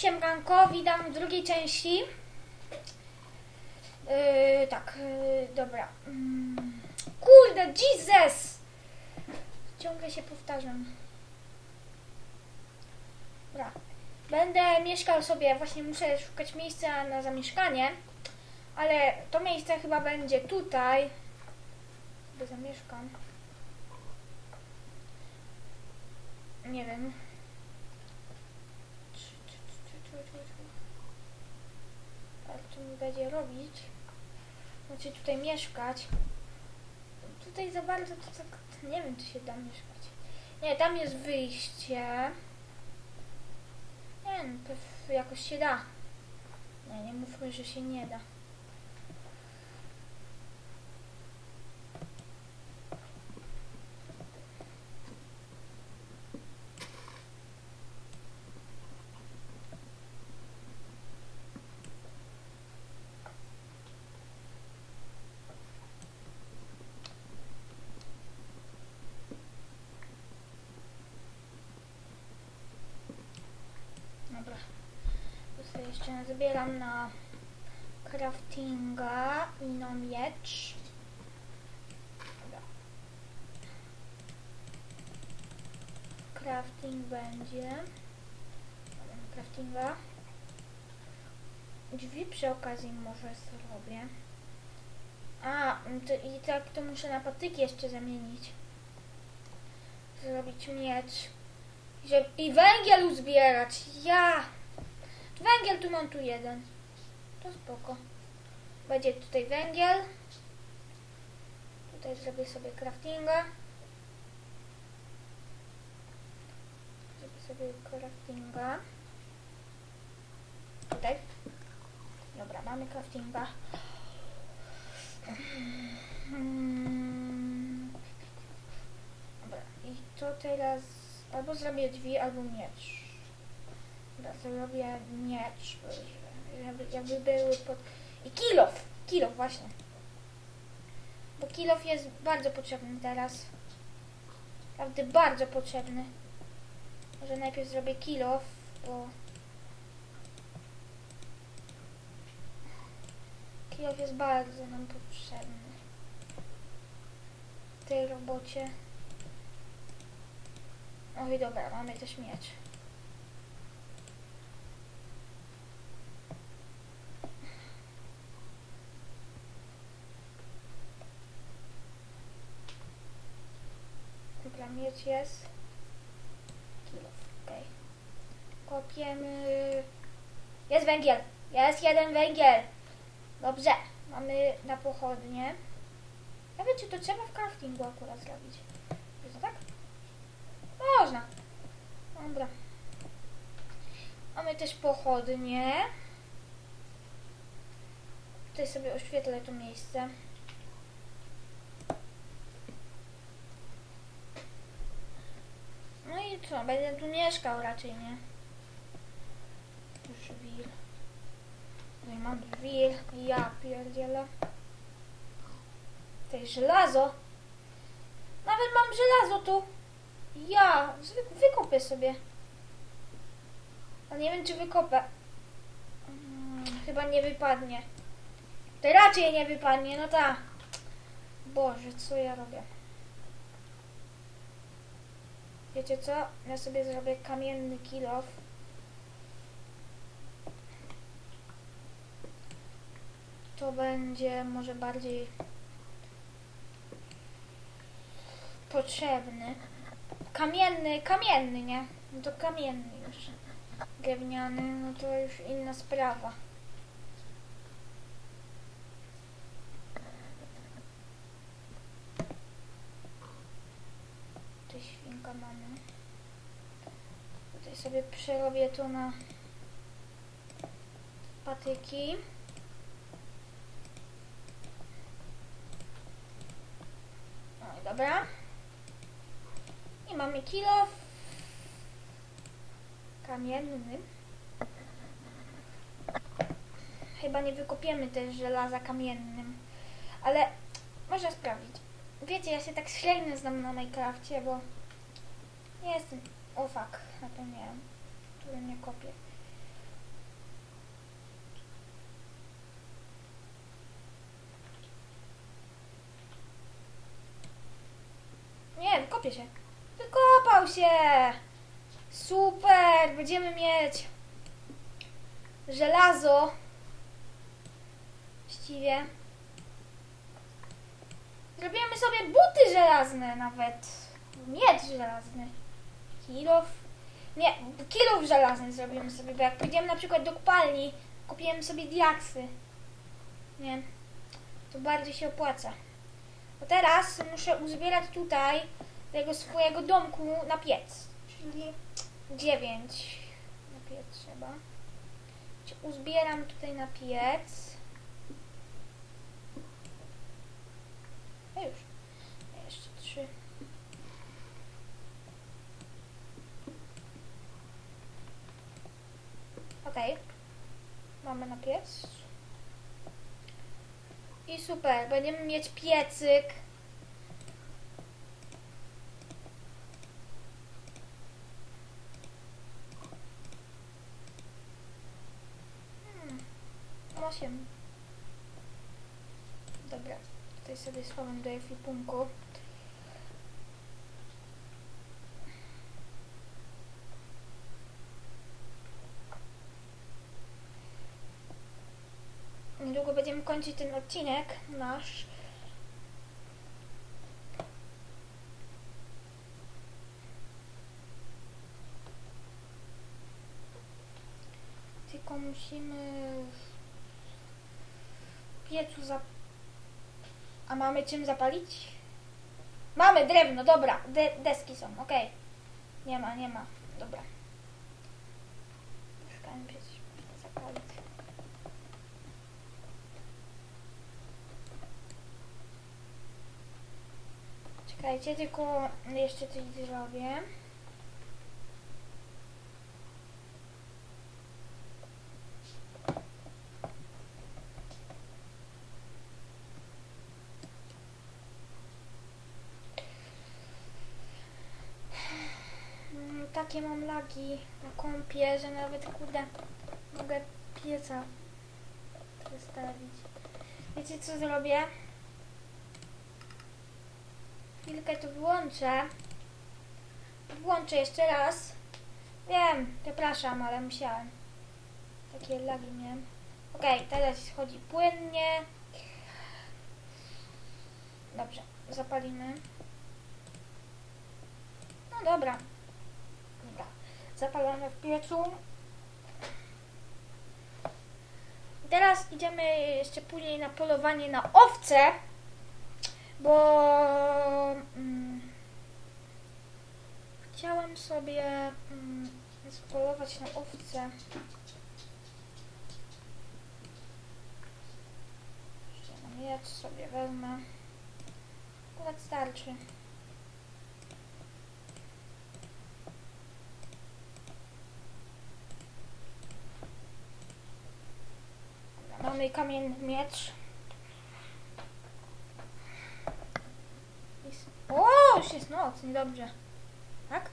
Siemranko, witam w drugiej części. Yy, tak, yy, dobra. Mm, kurde, Jesus! Ciągle się powtarzam. Dobra. Będę mieszkał sobie, właśnie muszę szukać miejsca na zamieszkanie, ale to miejsce chyba będzie tutaj. Sobie zamieszkam. Nie wiem. Ale co mi będzie robić? Znaczy tutaj mieszkać. Tutaj za bardzo to tak, nie wiem czy się da mieszkać. Nie, tam jest wyjście. Nie wiem, pew- jakoś się da. Nie, nie mówmy, że się nie da. Dobra. To sobie jeszcze nazbieram na craftinga i na miecz. Crafting będzie. Craftinga. Drzwi przy okazji może zrobię. A, to, i tak to muszę na patyki jeszcze zamienić. Zrobić miecz. I węgiel uzbierać. Ja! Węgiel tu mam tu jeden. To spoko. Będzie tutaj węgiel. Tutaj zrobię sobie craftinga. Zrobię sobie craftinga. Tutaj. Dobra, mamy craftinga. Dobra, i to teraz albo zrobię drzwi, albo miecz. Dobra, zrobię miecz, żeby, jakby były pod... I kilof! Kilof, właśnie. Bo kilof jest bardzo potrzebny teraz. Naprawdę bardzo potrzebny. Może najpierw zrobię kilof, bo... Kilof jest bardzo nam potrzebny. W tej robocie. Oj, dobra, mamy też miecz. Miecz jest. Okej. Kopiemy. Jest węgiel! Jest jeden węgiel! Dobrze, mamy na pochodnie. Ja wiem, czy to trzeba w craftingu akurat zrobić. To tak? Można. Dobra. Mamy też pochodnie. Tutaj sobie oświetlę to miejsce. No i co? Będę tu mieszkał raczej, nie? Żwir. Tutaj mam żwir. Ja pierdzielę. Tutaj żelazo. Nawet mam żelazo tu. Ja, wykopię sobie. A nie wiem, czy wykopę. Mm, chyba nie wypadnie. To raczej nie wypadnie, no tak. Boże, co ja robię? Wiecie co? Ja sobie zrobię kamienny kilof. To będzie może bardziej potrzebny. Kamienny, kamienny, nie? No to kamienny już. Drewniany, no to już inna sprawa. Świnka mamy. Tutaj sobie przerobię to na patyki. No i dobra. I mamy kilo kamienny. Chyba nie wykopiemy też żelaza kamiennym, ale można sprawdzić. Wiecie, ja się tak średnio znam na Minecrafcie, bo nie jestem. O fuck, zapomniałam. Który mnie kopie. Nie, wykopie się. Wykopał się! Super! Będziemy mieć żelazo. Właściwie. Zrobimy sobie buty żelazne nawet. Miecz żelazny. Kilof. Nie, kilof żelazny zrobimy sobie, bo jak pójdziemy na przykład do kopalni, kupiłem sobie diaksy. Nie, to bardziej się opłaca. Bo teraz muszę uzbierać tutaj tego swojego domku na piec. Czyli 9 na piec trzeba. Uzbieram tutaj na piec. No już. Jeszcze trzy. Okej. Mamy na piec. I super, będziemy mieć piecyk. Hmm. Osiem. Dobra, tutaj sobie schowam do ekwipunku. Niedługo będziemy kończyć ten odcinek nasz. Tylko musimy w piecu zap... A mamy czym zapalić? Mamy drewno, dobra. De deski są, okej. Nie ma, nie ma. Dobra. Zapalić. Czekajcie, tylko jeszcze coś zrobię. Mm, Takie mam lagi na kompie, że nawet kurde mogę pieca przestawić. Wiecie co zrobię? Chwilkę to wyłączę. Włączę jeszcze raz. Wiem, przepraszam, ale musiałem. Takie lagi miałem. Okej, teraz chodzi płynnie. Dobrze, zapalimy. No dobra. Dobra. Zapalamy w piecu. Teraz idziemy jeszcze później na polowanie na owce bo mm, chciałam sobie mm, spolować na owce. Jeszcze na miecz sobie wezmę. Akurat starczy. Mamy kamienny miecz. O, już jest noc, niedobrze. Tak?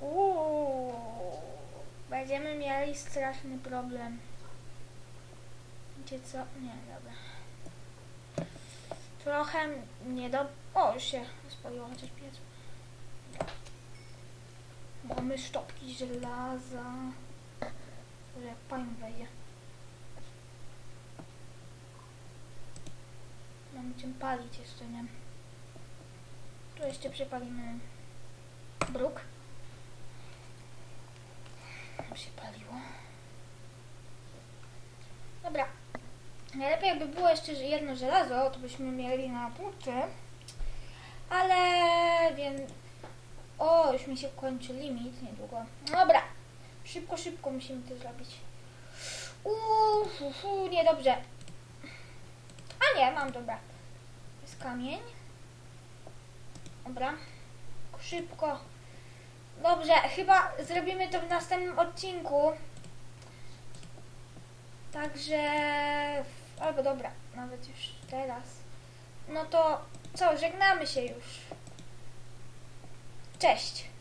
Uuu, będziemy mieli straszny problem. Wiecie co? Nie, dobra. Trochę nie do... O, już się spaliło chociaż piec. Mamy sztopki żelaza. Może jak pan wejdzie. Mamy czym palić jeszcze, nie? Tu jeszcze przepalimy bruk. Już się paliło. Dobra. Najlepiej jakby było jeszcze jedno żelazo, to byśmy mieli na punkty. Ale wiem... O, już mi się kończy limit niedługo. Dobra. Szybko, szybko musimy to zrobić. Uuu, fu, niedobrze. A nie, mam, dobra. Jest kamień. Dobra. Szybko. Dobrze, chyba zrobimy to w następnym odcinku. Także... Albo dobra, nawet już teraz. No to co, żegnamy się już. Cześć.